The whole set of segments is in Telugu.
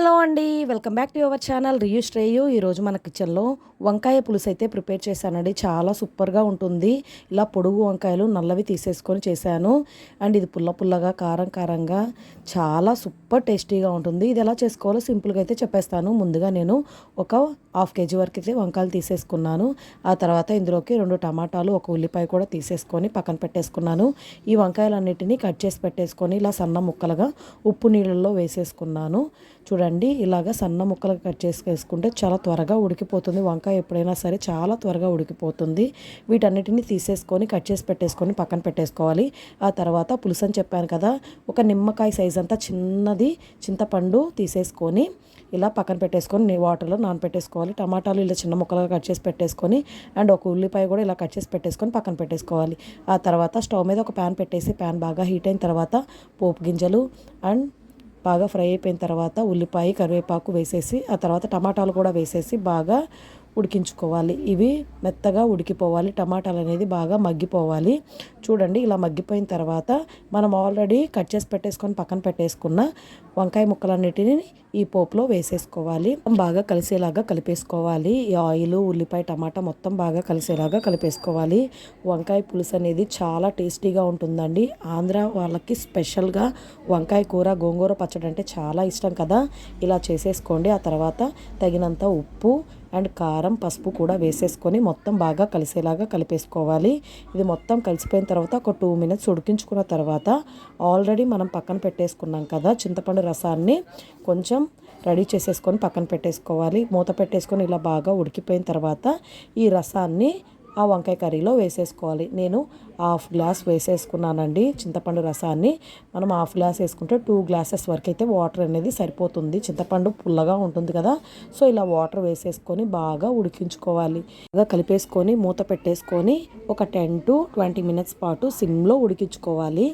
హలో అండి welcome back to your channel రియూ Shreyu. ఈరోజు మన కిచెన్లో వంకాయ పులుసు అయితే ప్రిపేర్ చేశానండి. చాలా సూపర్గా ఉంటుంది. ఇలా పొడుగు వంకాయలు నల్లవి తీసేసుకొని చేశాను. అండ్ ఇది పుల్ల పుల్లగా కారం కారంగా చాలా సూపర్ టేస్టీగా ఉంటుంది. ఇది ఎలా చేసుకోవాలో సింపుల్గా అయితే చెప్పేస్తాను. ముందుగా నేను ఒక హాఫ్ కేజీ వరకు అయితే వంకాయలు తీసేసుకున్నాను. ఆ తర్వాత ఇందులోకి రెండు టమాటాలు ఒక ఉల్లిపాయ కూడా తీసేసుకొని పక్కన పెట్టేసుకున్నాను. ఈ వంకాయలన్నిటినీ కట్ చేసి పెట్టేసుకొని ఇలా సన్న ముక్కలుగా ఉప్పు నీళ్ళల్లో వేసేసుకున్నాను. చూడండి అండి. ఇలాగ సన్న ముక్కలు కట్ చేసి వేసుకుంటే చాలా త్వరగా ఉడికిపోతుంది. వంకాయ ఎప్పుడైనా సరే చాలా త్వరగా ఉడికిపోతుంది. వీటన్నిటిని తీసేసుకొని కట్ చేసి పెట్టేసుకొని పక్కన పెట్టేసుకోవాలి. ఆ తర్వాత పులుసు అని చెప్పాను కదా ఒక నిమ్మకాయ సైజ్ అంతా చిన్నది చింతపండు తీసేసుకొని ఇలా పక్కన పెట్టేసుకొని వాటర్లో నానపెట్టేసుకోవాలి. టమాటాలు ఇలా చిన్న ముక్కలుగా కట్ చేసి పెట్టేసుకొని అండ్ ఒక ఉల్లిపాయ కూడా ఇలా కట్ చేసి పెట్టేసుకొని పక్కన పెట్టేసుకోవాలి. ఆ తర్వాత స్టవ్ మీద ఒక ప్యాన్ పెట్టేసి ప్యాన్ బాగా హీట్ అయిన తర్వాత పోపు గింజలు అండ్ బాగా ఫ్రై అయిపోయిన తర్వాత ఉల్లిపాయ కరివేపాకు వేసేసి ఆ తర్వాత టమాటాలు కూడా వేసేసి బాగా ఉడికించుకోవాలి. ఇవి మెత్తగా ఉడికిపోవాలి. టమాటాలు అనేది బాగా మగ్గిపోవాలి. చూడండి ఇలా మగ్గిపోయిన తర్వాత మనం ఆల్రెడీ కట్ చేసి పెట్టేసుకొని పక్కన పెట్టేసుకున్న వంకాయ ముక్కలన్నిటిని ఈ పోపులో వేసేసుకోవాలి. బాగా కలిసేలాగా కలిపేసుకోవాలి. ఈ ఆయిల్ ఉల్లిపాయ టమాటా మొత్తం బాగా కలిసేలాగా కలిపేసుకోవాలి. వంకాయ పులుసు అనేది చాలా టేస్టీగా ఉంటుందండి. ఆంధ్ర వాళ్ళకి స్పెషల్గా వంకాయ కూర గోంగూర పచ్చడి అంటే చాలా ఇష్టం కదా. ఇలా చేసేసుకోండి. ఆ తర్వాత తగినంత ఉప్పు అండ్ కారం పసుపు కూడా వేసేసుకొని మొత్తం బాగా కలిసేలాగా కలిపేసుకోవాలి. ఇది మొత్తం కలిసిపోయిన తర్వాత ఒక టూ మినిట్స్ ఉడికించుకున్న తర్వాత ఆల్రెడీ మనం పక్కన పెట్టేసుకున్నాం కదా చింతపండు రసాన్ని కొంచెం రెడీ చేసేసుకొని పక్కన పెట్టేసుకోవాలి. మూత పెట్టేసుకొని ఇలా బాగా ఉడికిపోయిన తర్వాత ఈ రసాన్ని ఆ వంకాయ కర్రీలో వేసేసుకోవాలి. నేను హాఫ్ గ్లాస్ వేసేసుకున్నానండి చింతపండు రసాన్ని. మనం హాఫ్ గ్లాస్ వేసుకుంటే టూ గ్లాసెస్ వరకు అయితే వాటర్ అనేది సరిపోతుంది. చింతపండు పుల్లగా ఉంటుంది కదా. సో ఇలా వాటర్ వేసేసుకొని బాగా ఉడికించుకోవాలి. బాగా కలిపేసుకొని మూత పెట్టేసుకొని ఒక టెన్ టు ట్వంటీ మినిట్స్ పాటు సిమ్లో ఉడికించుకోవాలి.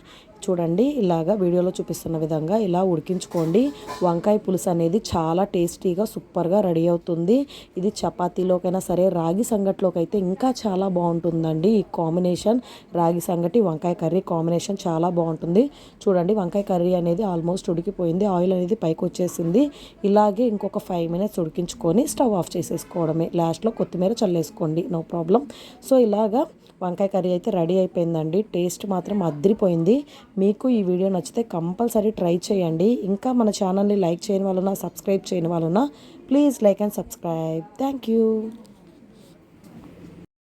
చూడండి ఇలాగా వీడియోలో చూపిస్తున్న విధంగా ఇలా ఉడికించుకోండి. వంకాయ పులుసు అనేది చాలా టేస్టీగా సూపర్గా రెడీ అవుతుంది. ఇది చపాతీలోకైనా సరే రాగి సంగటిలోకి అయితే ఇంకా చాలా బాగుంటుందండి ఈ కాంబినేషన్. రాగి సంగటి వంకాయ కర్రీ కాంబినేషన్ చాలా బాగుంటుంది. చూడండి వంకాయ కర్రీ అనేది ఆల్మోస్ట్ ఉడికిపోయింది. ఆయిల్ అనేది పైకి వచ్చేసింది. ఇలాగే ఇంకొక ఫైవ్ మినిట్స్ ఉడికించుకొని స్టవ్ ఆఫ్ చేసేసుకోవడమే. లాస్ట్లో కొత్తిమీర చల్లేసుకోండి. No problem. సో ఇలాగా వంకాయ కర్రీ అయితే రెడీ అయిపోయిందండి. టేస్ట్ మాత్రం అద్రిపోయింది. మీకు ఈ వీడియో నచ్చితే కంపల్సరీ ట్రై చేయండి. ఇంకా మన ఛానల్ని లైక్ చేయని వాళ్ళున్నా సబ్స్క్రైబ్ చేయని వాళ్ళున్నా please like and subscribe. Thank you.